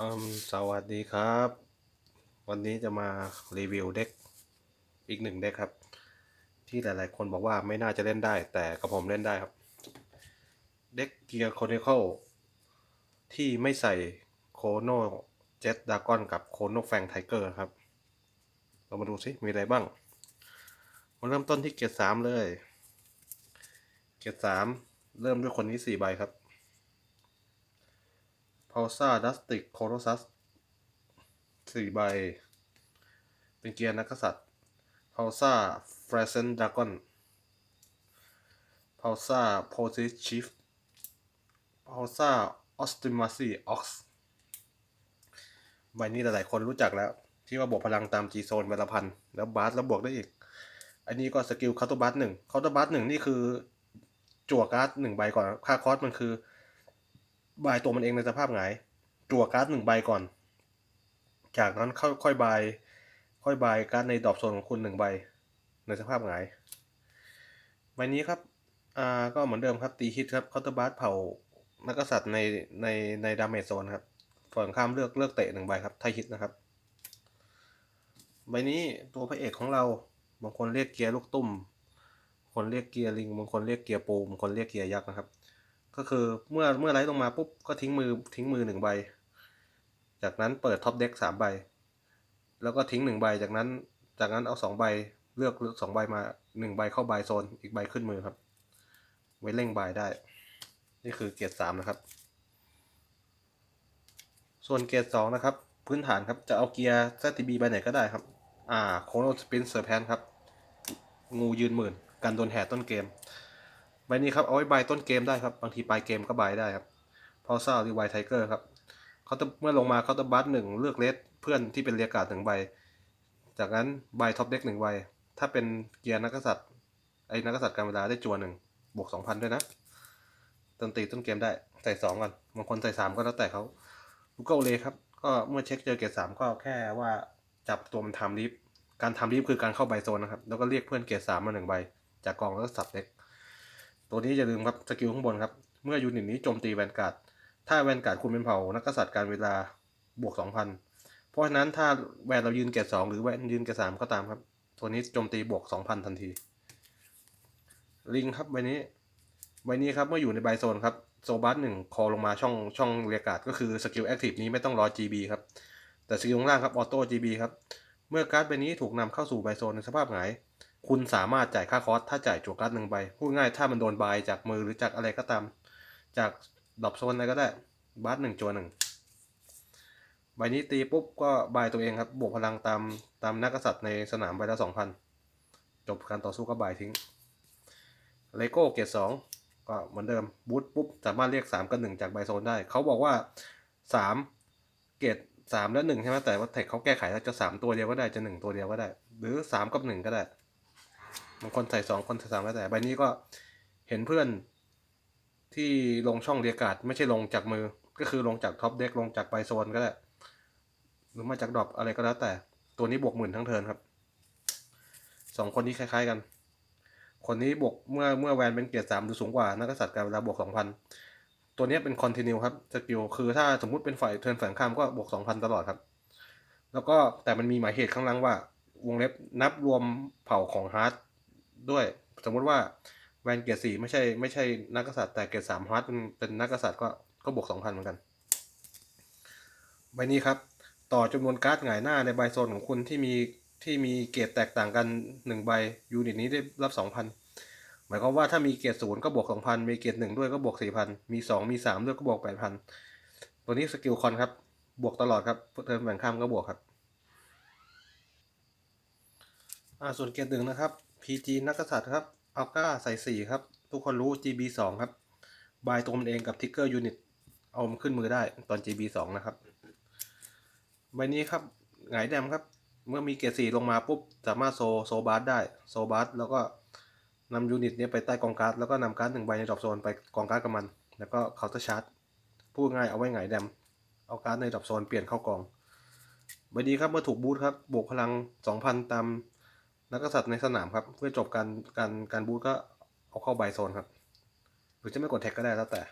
อืมสวัสดีครับ วันนี้จะมารีวิวเด็กอีกหนึ่งเด็กครับ ที่หลายๆ คนบอกว่าไม่น่าจะเล่นได้ แต่กับผมเล่นได้ครับ เด็กเกียร์โคเนเคิลที่ไม่ใส่โคโนเจ็ตดากอนกับโคโนแฟงไทเกอร์ครับ เรามาดูสิมีอะไรบ้างมาเริ่มต้นที่เกียร์สามเลย เกียร์สามเริ่มด้วยคนนี้สี่ใบครับ พาวซ่าดัสติกโคโรซัสสี่ใบ เป็นเกียร์นักษัตริย์พาวซ่าเฟรเซนดากอนพาวซ่าโพซิชิฟพาวซ่าออสติมาซีออกซ์ใบนี้หลายๆคนรู้จักแล้ว ที่ว่าบวกพลังตามจีโซนเวลาพัน แล้วบาสแล้วบวกได้อีก อันนี้ก็สกิลคาร์ตบัสหนึ่งคาร์ตบัสหนึ่งนี่คือจั่วการ์ดหนึ่งใบก่อนค่าคอสมันคือ บายตัวมันเองในสภาพหงายจั่วการ์ดหนึ่งใบก่อน จากนั้นค่อยค่อยบาย ค่อยบายการ์ดในดอปโซนของคุณหนึ่งใบ ในสภาพหงายใบนี้ครับอ่าก็เหมือนเดิมครับตีฮิตครับคาร์ตบัสเผานักกษัตริย์ในในในดาเมจโซนครับฝั่งข้ามเลือกเลือกเตะหนึ่งใบครับไทยฮิตนะครับใบนี้ตัวพระเอกของเราบางคนเรียกเกียร์ลูกตุ้ม คนเรียกเกียร์ลิงบางคนเรียกเกียร์ปูบางคนเรียกเกียร์ยักษ์นะครับ ก็คือเมื่อเมื่อไลท์ลงมาปุ๊บก็ทิ้งมือทิ้งมือหนึ่งใบ จากนั้นเปิดท็อปเด็กสามใบ แล้วก็ทิ้งหนึ่งใบจากนั้น จากนั้นเอาสองใบเลือกสองใบมาหนึ่งใบเข้าใบโซน อีกใบขึ้นมือครับ ไว้เร่งใบได้ นี่คือเกียร์สามนะครับ ส่วนเกียร์สองนะครับ พื้นฐานครับจะเอาเกียร์ ZTB ใบไหนก็ได้ครับ อ่าโคโนสปินเซอร์แพนครับ งูยืนหมื่น กันโดนแห่ต้นเกม ใบนี้ครับเอาไว้ใบต้นเกมได้ครับบางทีปลายเกมก็ใบได้ครับพอซ่ารีไวไทเกอร์ครับเขาจะเมื่อลงมาเขาจะบัสหนึ่งเลือกเลสเพื่อนที่เป็นเรียกาดหนึ่งใบ จากนั้นใบท็อปเด็กหนึ่งใบ ถ้าเป็นเกียร์นักกษัตริย์ไอ้นักกษัตริย์การเวลาได้จัวหนึ่งบวกสองพันด้วยนะต้นตีต้นเกมได้ใส่สองก่อนบางคนใส่สามก็แล้วแต่เขาลูกเกลเลครับ ก็เมื่อเช็คเจอเกียร์สามก็แค่ว่าจับตัวมันทำลิฟต์การทำลิฟต์คือการเข้าใบโซนนะครับ แล้วก็เรียกเพื่อนเกียร์สามมาหนึ่งใบ จากกองแล้วก็สับเด็ก ตัวนี้อย่าลืมครับสกิลข้างบนครับ เมื่อยูนิตนี้โจมตีแวนการ์ด ถ้าแวนการ์ดคุณเป็นเผ่านักกษัตริย์การเวลาบวกสองพันเพราะฉะนั้นถ้าแวนเรายืนเกรดสองหรือแวนยืนเกรดสามก็ตามครับ ตัวนี้โจมตีบวกสองพันทันที ลิงครับใบนี้ใบนี้ครับเมื่ออยู่ในไบโซนครับโซบัสหนึ่งคอลงมาช่องช่องเรียการ์ดก็คือสกิลแอคทีฟนี้ไม่ต้องรอ GB ครับ แต่สกิลข้างล่างครับออโต้ GB ครับ เมื่อการ์ดใบนี้ถูกนำเข้าสู่ไบโซนในสภาพหงาย คุณสามารถจ่ายค่าคอสถ้าจ่ายจั่วการ์ดหนึ่งใบพูดง่ายถ้ามันโดนบายจากมือหรือจากอะไรก็ตาม จากดอปโซนอะไรก็ได้บาสหนึ่งจัวหนึ่งใบนี้ตีปุ๊บก็บายตัวเองครับบวกพลังตามตามนักกษัตริย์ในสนามใบละสองพันจบการต่อสู้ก็บายทิ้งเลโก้เกรดสองก็เหมือนเดิมบูทปุ๊บสามารถเรียกสามกับหนึ่งจากใบโซนได้ เขาบอกว่าสามเกรดสามและหนึ่งใช่ไหมแต่ว่าแท็กเขาแก้ไขแล้วจะสามตัวเดียวก็ได้จะหนึ่งตัวเดียวก็ได้ หรือสามกับหนึ่งก็ได้ บางคนใส่สองคนใส่สามแล้วแต่ใบนี้ก็เห็นเพื่อนที่ลงช่องเรียกาดไม่ใช่ลงจากมือ ก็คือลงจากท็อปเด็กลงจากใบโซนก็ได้ หรือมาจากดรอปอะไรก็แล้วแต่ ตัวนี้บวกหมื่นทั้งเทินครับสองคนนี้คล้ายๆกัน คนนี้บวกเมื่อเมื่อแวนเป็นเกียรดสามหรือสูงกว่า นักกษัตริย์การเวลาบวกสองพันตัวนี้เป็นคอนติเนียครับสกิลคือถ้าสมมุติเป็นฝ่ายเทินฝั่งข้ามก็บวกสองพันตลอดครับ แล้วก็แต่มันมีหมายเหตุข้างล่างว่า วงเล็บนับรวมเผ่าของฮาร์ด ด้วย สมมุติว่าแวนเกียรสี่ไม่ใช่ไม่ใช่นักกษัตริย์แต่เกียรสามฮาร์ดเป็นเป็นนักกษัตริย์ก็ก็บวกสองพันเหมือนกันใบนี้ครับ ต่อจำนวนการ์ดหงายหน้าในใบโซนของคุณที่มีที่มีเกรแตกต่างกันหนึ่งใบยูนิตนี้ได้รับสองพันหมายความว่าถ้ามีเกรศูนย์ก็บวกสองพันมีเกรหนึ่งด้วยก็บวกสี่พันมีสองมีสามด้วยก็บวกแปดพันตัวนี้สกิลคอนครับ บวกตลอดครับเทิร์นแบ่งข้ามก็บวกครับอ่าส่วนเกียรหนึ่งนะครับ PG นักกษัตริย์ครับอัลกาใส่สี่ครับ ทุกคนรู้ GB สองครับ บายตัวมันเองกับทิกเกอร์ยูนิต เอามันขึ้นมือได้ตอน GB สองนะครับ ใบนี้ครับหงายแดมครับ เมื่อมีเกียร์สี่ลงมาปุ๊บ สามารถโซโซบาร์ได้โซบาร์แล้วก็นำยูนิตนี้ไปใต้กองการ์ดแล้วก็นำการ์ดหนึ่งใบในดรอปโซนไปกองการ์ดกับมัน แล้วก็เคาน์เตอร์ชาร์จพูดง่ายเอาไว้หงายแดม เอาการ์ดในดรอปโซนเปลี่ยนเข้ากองใบนี้ครับเมื่อถูกบูทครับบวกพลัง 2,000 ตาม นักกษัตริย์ในสนามครับเพื่อจบการการการบูทก็เอาเข้าใบโซนครับ หรือจะไม่กดแท็กก็ได้แล้วแต่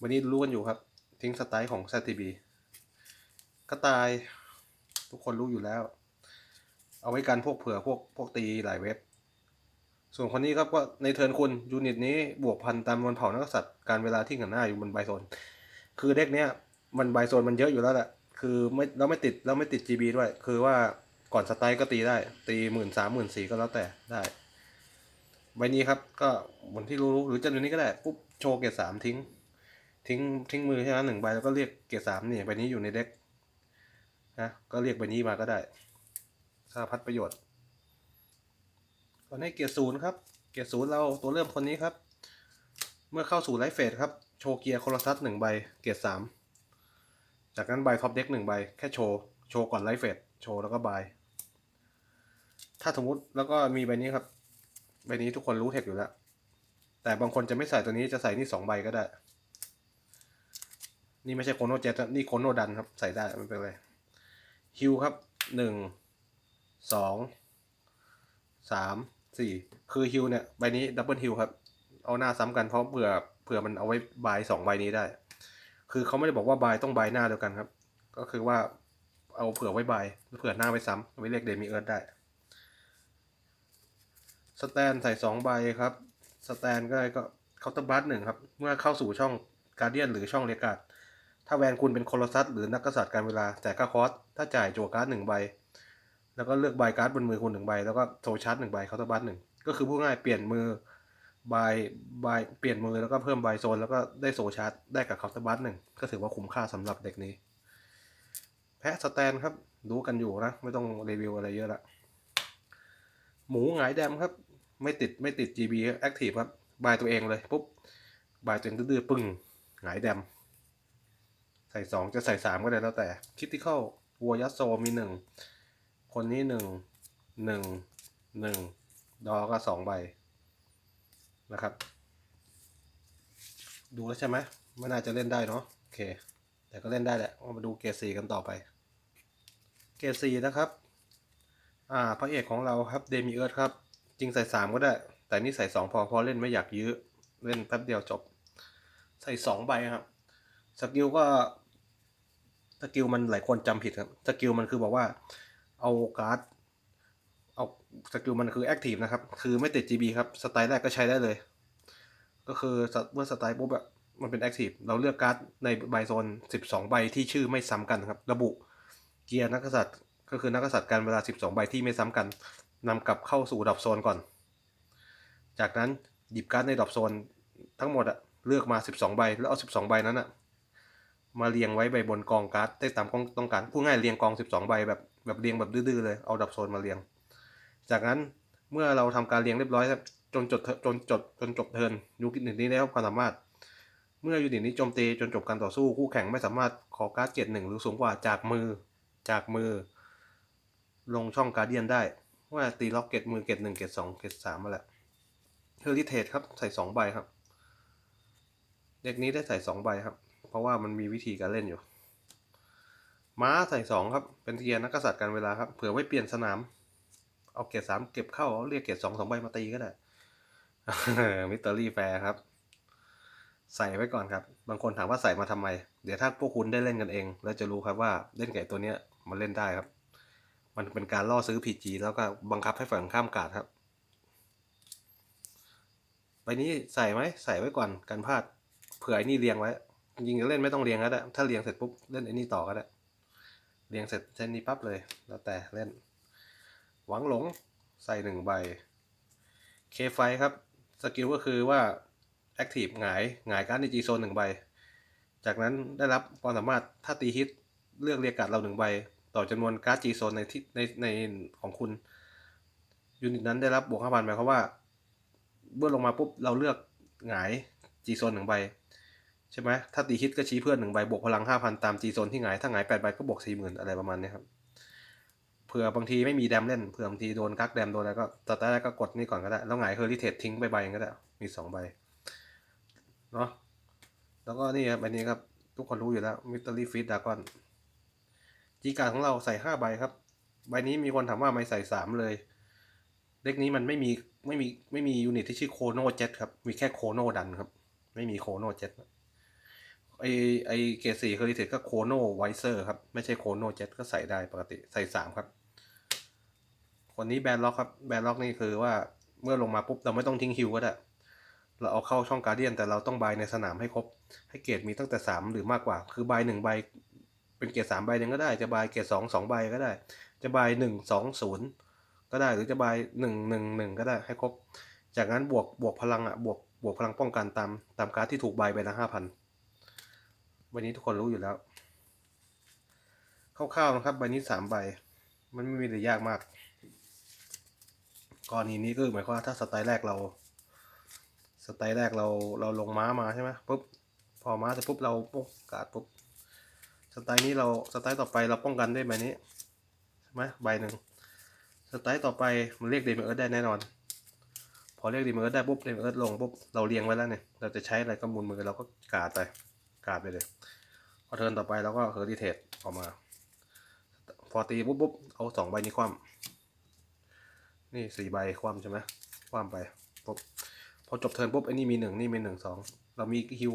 วันนี้รู้กันอยู่ครับ ทิ้งสไตล์ของ ZTB กระต่ายทุกคนรู้อยู่แล้ว เอาไว้กันพวกเผื่อพวกพวกตีหลายเว็บ ส่วนคนนี้ครับก็ในเทิร์นคุณยูนิตนี้บวกพันตามวันเผานักกษัตริย์การเวลาที่กันหน้าอยู่บนไบโซน คือเด็กเนี้ยมันไบโซนมันเยอะอยู่แล้วแหละคือไม่เราไม่ติดเราไม่ติด GB ด้วย คือว่า ก่อนสไตล์ก็ตีได้ ตีหมื่นสามหมื่นสี่ก็แล้วแต่ได้ใบนี้ครับก็บนที่รู้หรือจะดูนี้ก็ได้ปุ๊บโชว์เกรดสามทิ้ง ทิ้งทิ้งมือใช่ไหมหนึ่งใบแล้วก็เรียกเกียรดสามนี่ใบนี้อยู่ในเด็กนะก็เรียกใบนี้มาก็ได้สาพัดประโยชน์ตอนนี้เกียร์ศูนย์ครับ เกียร์ศูนย์เราตัวเริ่มคนนี้ครับ เมื่อเข้าสู่ไลฟ์เฟสครับโชว์เกียร์โคลซัสหนึ่งใบเกียร์สามจากนั้นใบท็อปเด็กหนึ่งใบแค่โชว์โชว์ก่อนไลฟ์เฟสโชว์แล้วก็บาย ถ้าสมมุติแล้วก็มีใบนี้ครับ ใบนี้ทุกคนรู้เทคอยู่แล้ว แต่บางคนจะไม่ใส่ตัวนี้จะใส่นี่สองใบก็ได้ นี่ไม่ใช่โคโนเจ็ตนี่โคโนดันครับ ใส่ได้ไม่เป็นไรฮิวครับหนึ่งสองสามสี่คือฮิวเนี่ยใบนี้ดับเบิลฮิวครับ เอาหน้าซ้ำกันเพราะเผื่อเผื่อมันเอาไว้บายสองใบนี้ได้ คือเขาไม่ได้บอกว่าบายต้องบายหน้าเดียวกันครับ ก็คือว่าเอาเผื่อไว้บายเผื่อหน้าไว้ซ้ำไว้เรียกเดมิเอิร์ดได้ สแตนใส่สองใบครับ สแตนก็ก็เคาน์เตอร์บัสหนึ่งครับ เมื่อเข้าสู่ช่องการเดียนหรือช่องเรียกาดถ้าแวนคุณเป็นโคลอซัสหรือนักกษัตริย์การเวลาจ่ายค่าคอสถ้าจ่ายจั่วการ์ดหนึ่งใบ แล้วก็เลือกใบการ์ดบนมือคุณหนึ่งใบ แล้วก็โซชาร์จหนึ่งใบเคาน์เตอร์บัสหนึ่งก็คือพูดง่ายเปลี่ยนมือใบใบเปลี่ยนมือแล้วก็เพิ่มใบโซน แล้วก็ได้โซชาร์จได้กับเคาน์เตอร์บัสหนึ่งก็ถือว่าคุ้มค่าสำหรับเด็กนี้ แพะสแตนครับ รู้กันอยู่นะ ไม่ต้องรีวิวอะไรเยอะละหมูหงายแดมครับ ไม่ติดไม่ติด GB Active ครับบายตัวเองเลยปุ๊บบายตัวเองดื้อปึ้งหงายแดม ใส่สองจะใส่สามก็ได้แล้วแต่คิติคอลวัวยัสโซมีหนึ่งคนนี้หนึ่งหนึ่งหนึ่งดอก็สองใบนะครับ ดูแล้วใช่ไหมไม่น่าจะเล่นได้เนาะโอเค แต่ก็เล่นได้แหละมาดูเกสีกันต่อไปเกสีนะครับ อ่าพระเอกของเราครับเดมิเอิร์ธครับ จริงใส่สามก็ได้ แต่นี่ใส่สองพอเพอเล่นไม่อยากยื้อ เล่นแป๊บเดียวจบ ใส่สองใบครับ สกิลก็ สกิลมันหลายคนจำผิดครับ สกิลมันคือบอกว่า เอาการ์ด เอาสกิลมันคือแอคทีฟนะครับ คือไม่ติด GB ครับ สไตล์แรกก็ใช้ได้เลย ก็คือเมื่อสไตล์ปุ๊บอะมันเป็นแอคทีฟเราเลือกการ์ดในใบโซน 12 ใบที่ชื่อไม่ซ้ำกันครับ ระบุเกียร์นักษัตริย์ก็คือนักษัตริย์การเวลา 12 ใบที่ไม่ซ้ำกัน นำกลับเข้าสู่ดรอปโซนก่อน จากนั้นหยิบการ์ดในดรอปโซนทั้งหมดอะเลือกมา 12 ใบ แล้วเอา 12 ใบนั้นอะมาเรียงไว้ใบบนกองการ์ดได้ตามต้องการพูดง่ายเรียงกอง 12 ใบแบบแบบเรียงแบบดื้อๆเลยเอาดรอปโซนมาเรียง จากนั้นเมื่อเราทำการเรียงเรียบร้อยจนจดจนจดจนจบเทินยูนิตนี้ได้รับความสามารถ เมื่อยูนิตนี้โจมตีจนจบการต่อสู้คู่แข่งไม่สามารถขอการ์ดเกียรติหนึ่งหรือสูงกว่าจากมือจากมือ ลงช่องการเดียนได้ ว่าตีล็อกเกตมือเกตหนึ่งเกตสองเกตสามมาแหละเฮอริเทจครับใส่สองใบครับ เด็กนี้ได้ใส่สองใบครับ เพราะว่ามันมีวิธีการเล่นอยู่ ม้าใส่สองครับ เป็นเทียร์นักกษัตริย์การเวลาครับ เผื่อไว้เปลี่ยนสนาม เอาเกตสามเก็บเข้าเอาเรียกเกตสองสองใบมาตีก็ได้มิสเตอรี่แฟร์ครับ ใส่ไว้ก่อนครับ บางคนถามว่าใส่มาทำไม เดี๋ยวถ้าพวกคุณได้เล่นกันเอง แล้วจะรู้ครับว่าเล่นไก่ตัวเนี้ยมันเล่นได้ครับ มันเป็นการล่อซื้อ PG แล้วก็บังคับให้ฝั่งข้ามกาดครับใบนี้ใส่ไหมใส่ไว้ก่อนกันพลาดเผื่อไอ้นี่เรียงไว้จริงๆเล่นไม่ต้องเรียงก็ได้ถ้าเรียงเสร็จปุ๊บเล่นไอ้นี่ต่อก็ได้เรียงเสร็จเส้นนี้ปั๊บเลย แล้วแต่เล่น หวังหลงใส่หนึ่งใบเคไฟครับสกิลก็คือว่า Active หงายหงายการ์ดใน G โซนหนึ่งใบ จากนั้นได้รับความสามารถถ้าตีฮิตเลือกเรียกการ์ดเราหนึ่งใบ ต่อจำนวนการ์ด G โซนในที่ในในของคุณยูนิตนั้นได้รับบวกห้าพันหมายความว่า เมื่อลงมาปุ๊บเราเลือกหงาย G โซนหนึ่งใบ ใช่ไหมถ้าตีฮิตก็ชี้เพื่อนหนึ่งใบบวกพลังห้าพันตาม G โซนที่หงาย ถ้าหงายแปดใบก็บวกสี่หมื่นอะไรประมาณนี้ครับเผื่อบางทีไม่มีแดมเล่นเผื่อบางทีโดนกักแดมโดนอะไรก็ตอนแรกก็กดนี่ก่อนก็ได้ แล้วหงายเฮอริเทจทิ้งไปใบก็ได้ มีสองใบเนาะแล้วก็นี่ครับใบนี้ครับ ทุกคนรู้อยู่แล้วมิสเตอรี่ฟีดดากอน จีการของเราใส่ห้าใบครับ ใบนี้มีคนถามว่าไม่ใส่สามเลย เด็กนี้มันไม่มีไม่มีไม่มียูนิตที่ชื่อโคโนเจ็ตครับ มีแค่โคโนดันครับ ไม่มีโคโนเจ็ตไอไอเกรดสี่เคอริเทก็โคโนไวเซอร์ครับ ไม่ใช่โคโนเจ็ตก็ใส่ได้ปกติใส่สามครับ คนนี้แบนล็อกครับแบนล็อกนี่คือว่าเมื่อลงมาปุ๊บเราไม่ต้องทิ้งฮิวก็ได้เราเอาเข้าช่องการเดียนแต่เราต้องบายในสนามให้ครบ ให้เกรดมีตั้งแต่สามหรือมากกว่า คือบายหนึ่งใบ เป็นเกรดสามใบหนึ่งก็ได้ จะบายเกรดสองสองใบก็ได้ จะบายหนึ่งสองศูนย์ก็ได้หรือจะบายหนึ่งหนึ่งหนึ่งก็ได้ให้ครบ จากนั้นบวกบวกพลังอะบวกบวกพลังป้องกันตามตามการ์ดที่ถูกใบไปละห้าพันวันนี้ทุกคนรู้อยู่แล้วคร่าวๆนะครับใบนี้สามใบ มันไม่มีอะไรยากมากกรณีนี้ก็หมายความว่าถ้าสไตล์แรกเรา สไตล์แรกเราเราลงม้ามาใช่ไหมปุ๊บพอม้าเสร็จปุ๊บเราปุ๊บการ์ดปุ๊บ สไตล์นี้เราสไตล์ต่อไปเราป้องกันได้ใบนี้ใช่ไหมใบหนึ่งสไตล์ต่อไปมันเรียกเดมิเอิร์ดได้แน่นอน พอเรียกเดมิเอิร์ดได้ปุ๊บเดมิเอิร์ดลงปุ๊บเราเรียงไว้แล้วเนี่ยเราจะใช้อะไรก็มุนมือเราก็กาดไปกาดไปเลยพอเทิร์นต่อไปเราก็เฮอร์ดิเทตออกมา พอตีปุ๊บปุ๊บเอาสองใบนี้คว่ำนี่สี่ใบคว่ำใช่ไหมคว่ำไปปุ๊บพอจบเทิร์นปุ๊บไอ้นี่มีหนึ่งนี่มีหนึ่งสองเรามีฮิว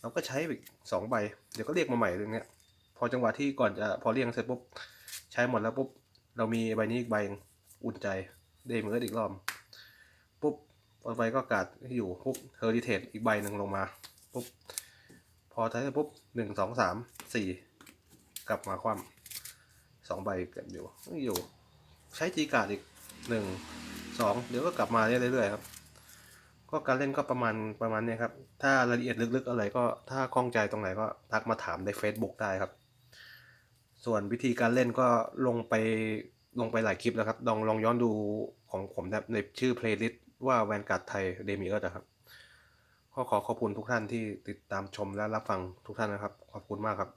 เราก็ใช้อีกสองใบ เดี๋ยวก็เรียกมาใหม่เรื่องเนี้ย พอจังหวะที่ก่อนจะพอเรียงเสร็จปุ๊บใช้หมดแล้วปุ๊บเรามีใบนี้อีกใบอุ่นใจเดมเอิร์ดอีกรอบปุ๊บต่อไปก็กาดอยู่ปุ๊บเฮอร์ดิเทตอีกใบหนึ่งลงมาปุ๊บพอใช้ปุ๊บหนึ่งสองสามสี่กลับมาคว่ำสองใบเกันอยู่อยู่ใช้จีการ์ดอีกหนึ่งสองเดี๋ยวก็กลับมาเรื่อยๆครับก็การเล่นก็ประมาณประมาณเนี้ยครับ ถ้ารายละเอียดลึกๆอะไรก็ถ้าคล่องใจตรงไหนก็ทักมาถามใน Facebook ได้ครับ ส่วนวิธีการเล่นก็ลงไปลงไปหลายคลิปแล้วครับ ลองลองย้อนดูของผมในชื่อเพลย์ลิสต์ว่าแวนการ์ดไทยเดมิเออร์ดครับก็ขอขอบคุณทุกท่านที่ติดตามชมและรับฟังทุกท่านนะครับ ขอบคุณมากครับ